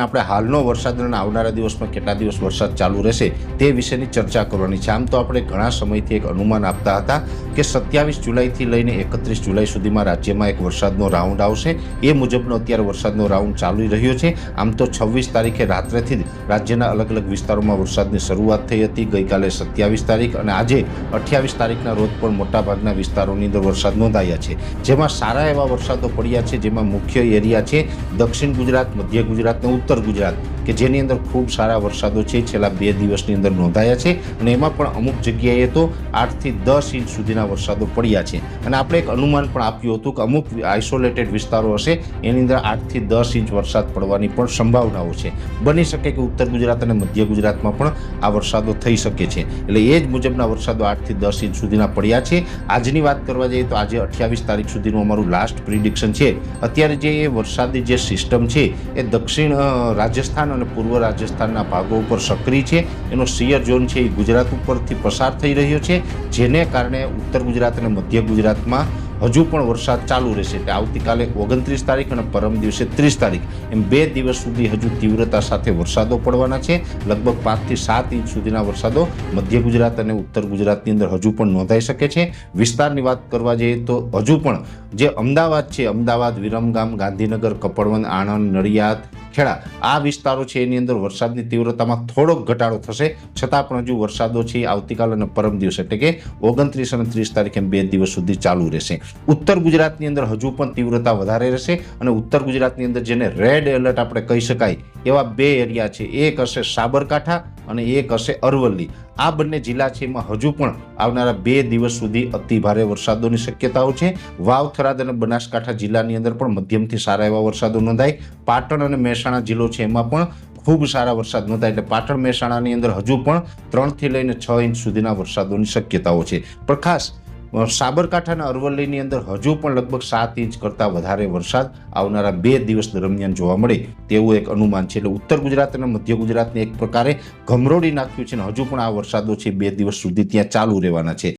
આપણે હાલનો વરસાદ અને આવનારા દિવસમાં કેટલા દિવસ વરસાદ ચાલુ રહેશે તે વિશેની ચર્ચા કરવાની છે. આમ તો આપણે ઘણા સમયથી એક અનુમાન આપતા હતા કે સત્યાવીસ જુલાઈથી લઈને એકત્રીસ જુલાઈ સુધીમાં રાજ્યમાં એક વરસાદનો રાઉન્ડ આવશે. એ મુજબનો અત્યારે વરસાદનો રાઉન્ડ ચાલી રહ્યો છે. આમ તો છવ્વીસ તારીખે રાત્રેથી જ રાજ્યના અલગ અલગ વિસ્તારોમાં વરસાદની શરૂઆત થઈ હતી. ગઈકાલે સત્યાવીસ તારીખ અને આજે અઠ્યાવીસ તારીખના રોજ પણ મોટાભાગના વિસ્તારોની અંદર વરસાદ નોંધાયા છે. જેમાં સારા એવા વરસાદો પડ્યા છે. જેમાં મુખ્ય એરિયા છે દક્ષિણ ગુજરાત, મધ્ય ગુજરાત અને ઉત્તર ગુજરાત, કે જેની અંદર ખૂબ સારા વરસાદો છે, છેલ્લા બે દિવસની અંદર નોંધાયા છે, અને એમાં પણ અમુક જગ્યાએ તો આઠથી દસ ઇંચ સુધીના વરસાદો પડ્યા છે. અને આપણે એક અનુમાન પણ આપ્યું હતું કે અમુક આઇસોલેટેડ વિસ્તારો હશે, એની અંદર આઠથી દસ ઇંચ વરસાદ પડવાની પણ સંભાવનાઓ છે. બની શકે કે ઉત્તર ગુજરાત અને મધ્ય ગુજરાતમાં પણ આ વરસાદો થઈ શકે છે. એટલે એ જ મુજબના વરસાદો આઠથી દસ ઇંચ સુધીના પડ્યા છે. આજની વાત કરવા જઈએ તો આજે અઠ્યાવીસ તારીખ સુધીનું અમારું લાસ્ટ પ્રિડિક્શન છે. અત્યારે જે વરસાદી જે સિસ્ટમ છે, એ દક્ષિણ રાજસ્થાન અને પૂર્વ રાજસ્થાનના ભાગો ઉપર સક્રિય છે. એનો સિયર ઝોન છે એ ગુજરાત ઉપરથી પસાર થઈ રહ્યો છે, જેને કારણે ઉત્તર ગુજરાત અને મધ્ય ગુજરાતમાં હજુ પણ વરસાદ ચાલુ રહેશે. એટલે આવતીકાલે ઓગણત્રીસ તારીખ અને પરમ દિવસે ત્રીસ તારીખ. એમ બે દિવસ સુધી હજુ તીવ્રતા સાથે વરસાદો પડવાના છે. લગભગ પાંચથી સાત ઇંચ સુધીના વરસાદો મધ્ય ગુજરાત અને ઉત્તર ગુજરાતની અંદર હજુ પણ નોંધાઈ શકે છે. વિસ્તારની વાત કરવા જઈએ તો હજુ પણ જે અમદાવાદ છે, અમદાવાદ, વિરમગામ, ગાંધીનગર, કપડવંત, આણંદ, નડિયાદ ખેડા આ વિસ્તારો છે, એની અંદર વરસાદની તીવ્રતામાં થોડોક ઘટાડો થશે. છતાં પણ હજુ વરસાદો છે આવતીકાલ અને પરમ દિવસ, એટલે કે ઓગણત્રીસ અને ત્રીસ તારીખે બે દિવસ સુધી ચાલુ રહેશે. ઉત્તર ગુજરાતની અંદર હજુ પણ તીવ્રતા વધારે રહેશે અને ઉત્તર ગુજરાતની અંદર જેને રેડ એલર્ટ આપણે કહી શકાય એવા બે એરિયા છે. એક હશે સાબરકાંઠા અને એક હશે અરવલ્લી. આ બંને જિલ્લા છે, એમાં હજુ પણ આવનારા બે દિવસ સુધી અતિ ભારે વરસાદોની શક્યતાઓ છે. વાવ થરાદ અને બનાસકાંઠા જિલ્લાની અંદર પણ મધ્યમથી સારા એવા વરસાદો નોંધાય. પાટણ અને મહેસાણા જિલ્લો છે, એમાં પણ ખૂબ સારા વરસાદ નોંધાય. એટલે પાટણ, મહેસાણાની અંદર હજુ પણ ત્રણથી લઈને છ ઇંચ સુધીના વરસાદોની શક્યતાઓ છે. પણ ખાસ અ, સાબરકાંઠા અને અરવલ્લીની અંદર હજુ પણ લગભગ સાત ઇંચ કરતાં વધારે વરસાદ આવનારા બે દિવસ દરમિયાન જોવા મળે તેવું એક અનુમાન છે. એટલે ઉત્તર ગુજરાત અને મધ્ય ગુજરાતને એક પ્રકારે ગમરોડી નાખ્યું છે અને હજુ પણ આ વરસાદો છે બે દિવસ સુધી ત્યાં ચાલુ રહેવાના છે.